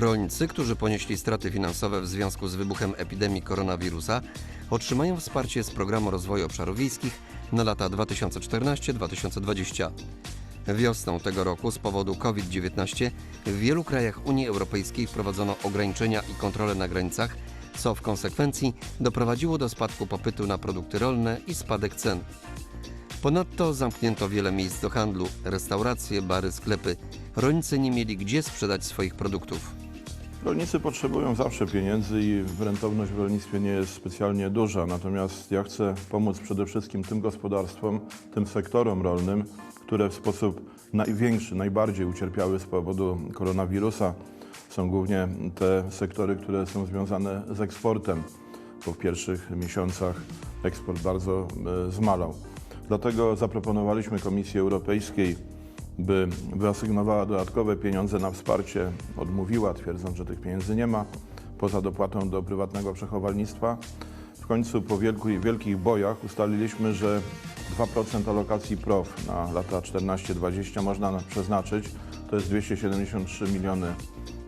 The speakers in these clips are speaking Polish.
Rolnicy, którzy ponieśli straty finansowe w związku z wybuchem epidemii koronawirusa, otrzymają wsparcie z Programu Rozwoju Obszarów Wiejskich na lata 2014-2020. Wiosną tego roku z powodu COVID-19 w wielu krajach Unii Europejskiej wprowadzono ograniczenia i kontrole na granicach, co w konsekwencji doprowadziło do spadku popytu na produkty rolne i spadek cen. Ponadto zamknięto wiele miejsc do handlu, restauracje, bary, sklepy. Rolnicy nie mieli gdzie sprzedać swoich produktów. Rolnicy potrzebują zawsze pieniędzy i rentowność w rolnictwie nie jest specjalnie duża. Natomiast ja chcę pomóc przede wszystkim tym gospodarstwom, tym sektorom rolnym, które w sposób największy, najbardziej ucierpiały z powodu koronawirusa. Są głównie te sektory, które są związane z eksportem, bo w pierwszych miesiącach eksport bardzo e, zmalał. Dlatego zaproponowaliśmy Komisji Europejskiej, by wyasygnowała dodatkowe pieniądze na wsparcie. Odmówiła, twierdząc, że tych pieniędzy nie ma, poza dopłatą do prywatnego przechowalnictwa. W końcu po wielku, wielkich bojach ustaliliśmy, że 2% alokacji PROW na lata 14-20 można na- przeznaczyć. To jest 273 miliony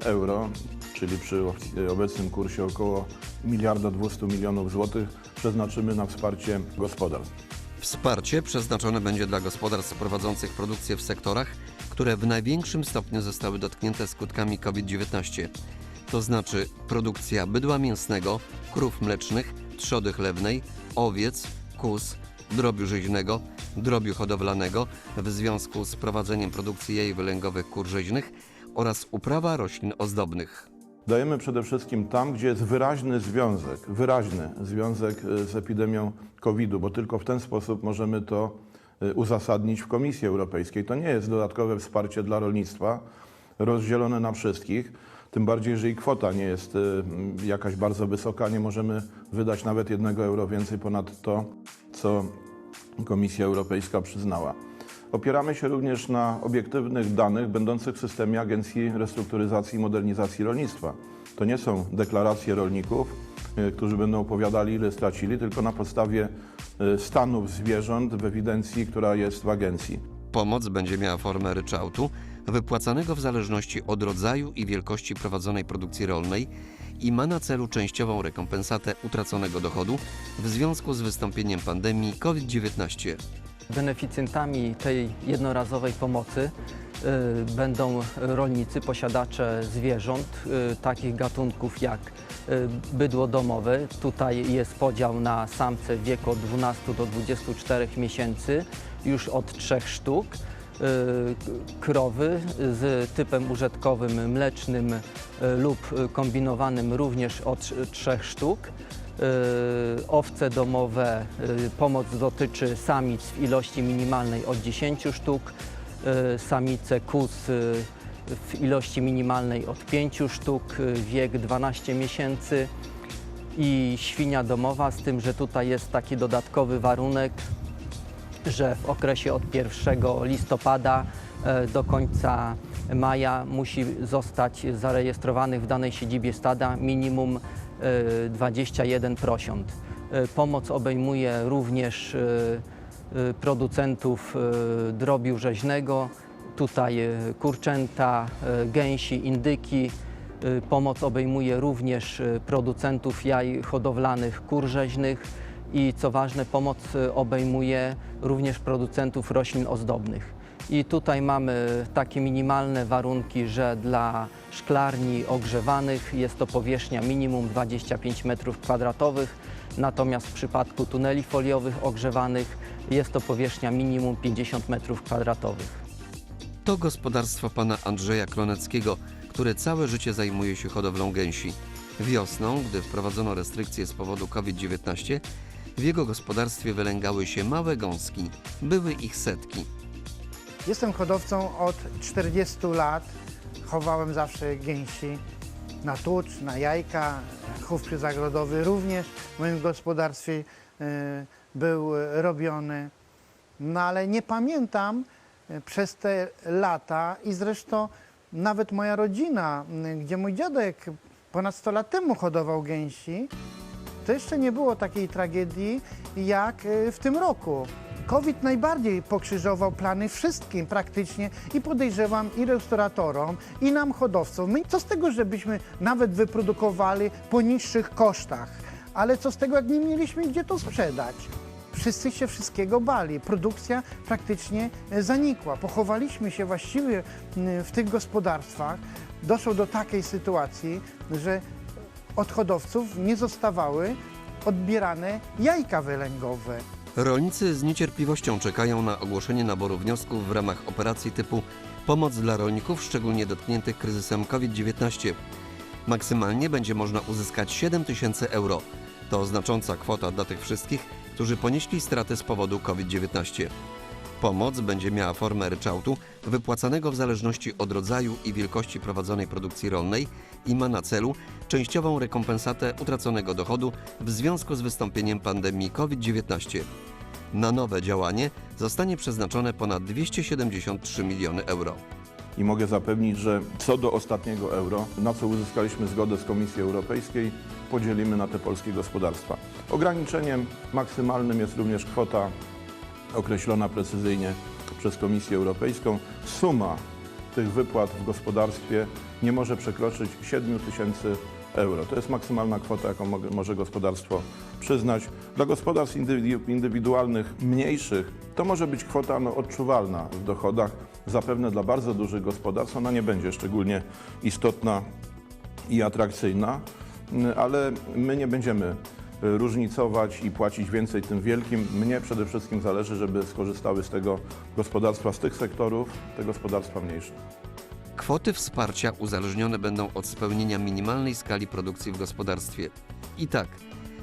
euro, czyli przy ob- obecnym kursie około miliarda 200 milionów złotych przeznaczymy na wsparcie gospodarstw. Wsparcie przeznaczone będzie dla gospodarstw prowadzących produkcję w sektorach, które w największym stopniu zostały dotknięte skutkami COVID-19. To znaczy produkcja bydła mięsnego, krów mlecznych, trzody chlewnej, owiec, kóz, drobiu rzeźnego, drobiu hodowlanego w związku z prowadzeniem produkcji jaj wylęgowych kur rzeźnych oraz uprawa roślin ozdobnych. Dajemy przede wszystkim tam, gdzie jest wyraźny związek, wyraźny związek y, z epidemią COVID-u, bo tylko w ten sposób możemy to y, uzasadnić w Komisji Europejskiej. To nie jest dodatkowe wsparcie dla rolnictwa rozdzielone na wszystkich, tym bardziej, jeżeli kwota nie jest m, jakaś bardzo wysoka, nie możemy wydać nawet jednego euro więcej ponad to, co Komisja Europejska przyznała. Opieramy się również na obiektywnych danych będących w systemie Agencji Restrukturyzacji i Modernizacji Rolnictwa. To nie są deklaracje rolników, y, którzy będą opowiadali, ile stracili, tylko na podstawie y, stanów zwierząt w ewidencji, która jest w agencji. Pomoc będzie miała formę ryczałtu, wypłacanego w zależności od rodzaju i wielkości prowadzonej produkcji rolnej i ma na celu częściową rekompensatę utraconego dochodu w związku z wystąpieniem pandemii COVID-19. Beneficjentami tej jednorazowej pomocy y, będą rolnicy, posiadacze zwierząt, y, takich gatunków jak y, bydło domowe. Tutaj jest podział na samce w wieku od 12 do 24 miesięcy, już od 3 sztuk. Krowy z typem użytkowym mlecznym lub kombinowanym również od 3 sztuk. Y, Owce domowe, y, pomoc dotyczy samic w ilości minimalnej od 10 sztuk, y, samice y, w ilości minimalnej od 5 sztuk, wiek 12 miesięcy. I świnia domowa, z tym, że tutaj jest taki dodatkowy warunek, że w okresie od 1 listopada e, do końca maja musi zostać zarejestrowanych w danej siedzibie stada minimum 21 prosiąt. E, Pomoc obejmuje również e, e, producentów drobiu rzeźnego, tutaj kurczęta, gęsi, indyki. Pomoc obejmuje również producentów jaj hodowlanych kur rzeźnych i co ważne, pomoc obejmuje również producentów roślin ozdobnych. I tutaj mamy takie minimalne warunki, że dla szklarni ogrzewanych jest to powierzchnia minimum 25 m2, natomiast w przypadku tuneli foliowych ogrzewanych jest to powierzchnia minimum 50 m2. To gospodarstwo pana Andrzeja Kloneckiego, które całe życie zajmuje się hodowlą gęsi. Wiosną, gdy wprowadzono restrykcje z powodu COVID-19, w jego gospodarstwie wylęgały się małe gąski. Były ich setki. Jestem hodowcą od 40 lat. Chowałem zawsze gęsi na tucz, na jajka. Chów przyzagrodowy również w moim gospodarstwie e, był robiony. No ale nie pamiętam e, przez te lata i zresztą nawet moja rodzina, gdzie mój dziadek ponad 100 lat temu hodował gęsi, to jeszcze nie było takiej tragedii jak e, w tym roku. COVID najbardziej pokrzyżował plany wszystkim praktycznie i podejrzewam i restauratorom, i nam hodowcom. My co z tego, żebyśmy nawet wyprodukowali po niższych kosztach, ale co z tego, jak nie mieliśmy gdzie to sprzedać? Wszyscy się wszystkiego bali. Produkcja praktycznie e, zanikła. Pochowaliśmy się właściwie w tych gospodarstwach. Doszło do takiej sytuacji, że od hodowców nie zostawały odbierane jajka wylęgowe. Rolnicy z niecierpliwością czekają na ogłoszenie naboru wniosków w ramach operacji typu Pomoc dla rolników szczególnie dotkniętych kryzysem COVID-19. Maksymalnie będzie można uzyskać 7 tysięcy euro. To znacząca kwota dla tych wszystkich, którzy ponieśli straty z powodu COVID-19. Pomoc będzie miała formę ryczałtu wypłacanego w zależności od rodzaju i wielkości prowadzonej produkcji rolnej i ma na celu częściową rekompensatę utraconego dochodu w związku z wystąpieniem pandemii COVID-19. Na nowe działanie zostanie przeznaczone ponad 273 miliony euro. I mogę zapewnić, że co do ostatniego euro, na co uzyskaliśmy zgodę z Komisji Europejskiej, podzielimy na te polskie gospodarstwa. Ograniczeniem maksymalnym jest również kwota określona precyzyjnie przez Komisję Europejską. Suma tych wypłat w gospodarstwie nie może przekroczyć 7 tysięcy euro. To jest maksymalna kwota, jaką może gospodarstwo przyznać. Dla gospodarstw indywidu- indywidualnych mniejszych to może być kwota no, odczuwalna w dochodach. Zapewne dla bardzo dużych gospodarstw ona nie będzie szczególnie istotna i atrakcyjna, ale my nie będziemy różnicować i płacić więcej tym wielkim. Mnie przede wszystkim zależy, żeby skorzystały z tego gospodarstwa z tych sektorów, te gospodarstwa mniejsze. Kwoty wsparcia uzależnione będą od spełnienia minimalnej skali produkcji w gospodarstwie. I tak,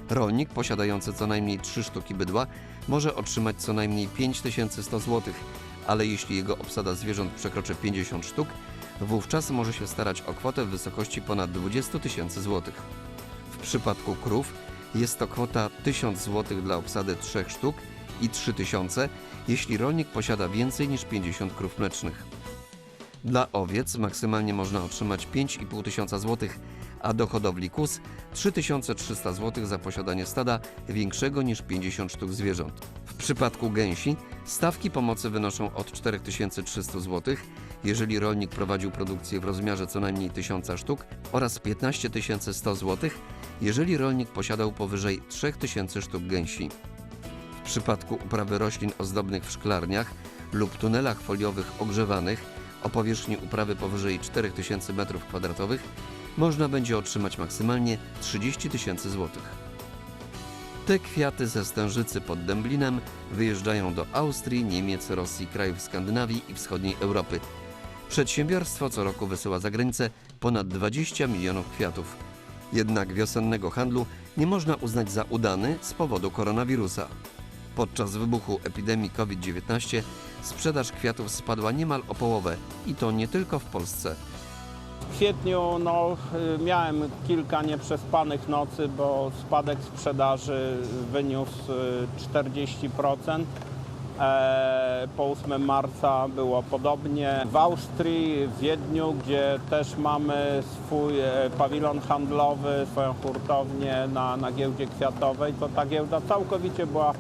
rolnik posiadający co najmniej 3 sztuki bydła może otrzymać co najmniej 5100 zł, ale jeśli jego obsada zwierząt przekroczy 50 sztuk, wówczas może się starać o kwotę w wysokości ponad 20 tysięcy złotych. W przypadku krów jest to kwota 1000 zł dla obsady 3 sztuk i 3000, jeśli rolnik posiada więcej niż 50 krów mlecznych. Dla owiec maksymalnie można otrzymać 5,5 tysiąca złotych, a do hodowli kóz 3300 zł za posiadanie stada większego niż 50 sztuk zwierząt. W przypadku gęsi stawki pomocy wynoszą od 4300 zł, jeżeli rolnik prowadził produkcję w rozmiarze co najmniej 1000 sztuk oraz 15 100 zł, jeżeli rolnik posiadał powyżej 3000 sztuk gęsi. W przypadku uprawy roślin ozdobnych w szklarniach lub tunelach foliowych ogrzewanych o powierzchni uprawy powyżej 4000 m2 można będzie otrzymać maksymalnie 30 tysięcy złotych. Te kwiaty ze stężycy pod Dęblinem wyjeżdżają do Austrii, Niemiec, Rosji, krajów Skandynawii i wschodniej Europy. Przedsiębiorstwo co roku wysyła za granicę ponad 20 milionów kwiatów. Jednak wiosennego handlu nie można uznać za udany z powodu koronawirusa. Podczas wybuchu epidemii COVID-19 sprzedaż kwiatów spadła niemal o połowę i to nie tylko w Polsce. Kwietniu no, y, miałem kilka nieprzespanych nocy, bo spadek sprzedaży wyniósł y, 40%. E, Po 8 marca było podobnie. W Austrii, w Wiedniu, gdzie też mamy swój e, pawilon handlowy, swoją hurtownię na, na giełdzie kwiatowej, to ta giełda całkowicie była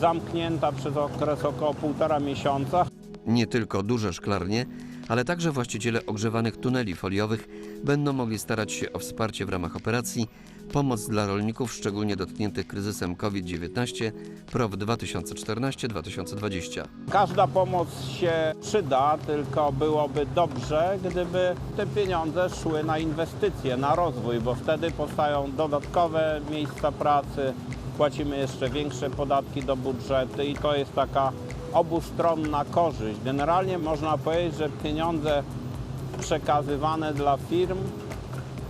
zamknięta przez okres około półtora miesiąca. Nie tylko duże szklarnie, ale także właściciele ogrzewanych tuneli foliowych będą mogli starać się o wsparcie w ramach operacji Pomoc dla rolników szczególnie dotkniętych kryzysem COVID-19 PROW 2014-2020. Każda pomoc się przyda, tylko byłoby dobrze, gdyby te pieniądze szły na inwestycje, na rozwój, bo wtedy powstają dodatkowe miejsca pracy, płacimy jeszcze większe podatki do budżetu i to jest taka obustronna korzyść. Generalnie można powiedzieć, że pieniądze przekazywane dla firm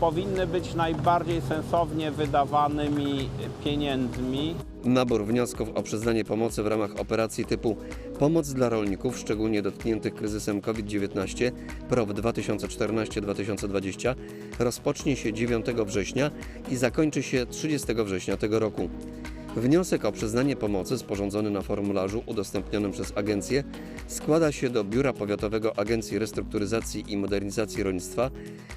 powinny być najbardziej sensownie wydawanymi pieniędzmi. Nabór wniosków o przyznanie pomocy w ramach operacji typu Pomoc dla rolników szczególnie dotkniętych kryzysem COVID-19 PROW 2014-2020 rozpocznie się 9 września i zakończy się 30 września tego roku. Wniosek o przyznanie pomocy sporządzony na formularzu udostępnionym przez agencję składa się do Biura Powiatowego Agencji Restrukturyzacji i Modernizacji Rolnictwa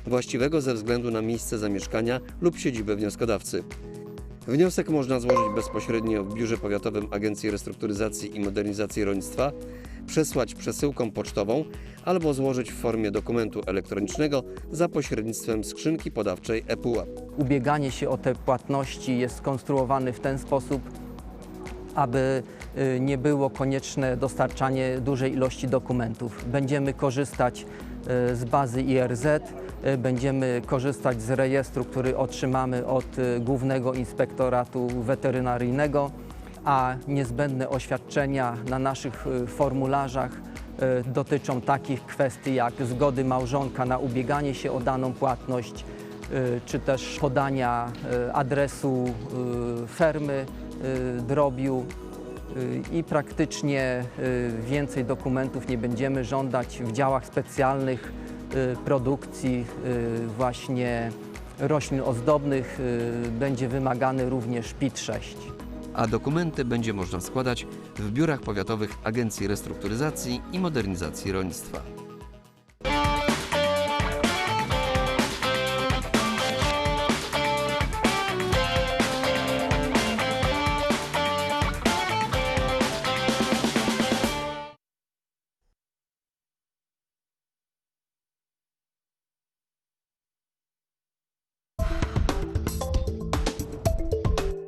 właściwego ze względu na miejsce zamieszkania lub siedzibę wnioskodawcy. Wniosek można złożyć bezpośrednio w Biurze Powiatowym Agencji Restrukturyzacji i Modernizacji Rolnictwa, przesłać przesyłką pocztową albo złożyć w formie dokumentu elektronicznego za pośrednictwem skrzynki podawczej ePUAP. Ubieganie się o te płatności jest skonstruowany w ten sposób, aby y, nie było konieczne dostarczanie dużej ilości dokumentów. Będziemy korzystać y, z bazy IRZ, y, będziemy korzystać z rejestru, który otrzymamy od Głównego Inspektoratu Weterynaryjnego, a niezbędne oświadczenia na naszych formularzach dotyczą takich kwestii jak zgody małżonka na ubieganie się o daną płatność, czy też podania y, adresu y, fermy drobiu i praktycznie więcej dokumentów nie będziemy żądać w działach specjalnych produkcji właśnie roślin ozdobnych będzie wymagany również PIT 6. a dokumenty będzie można składać w biurach powiatowych Agencji Restrukturyzacji i Modernizacji Rolnictwa.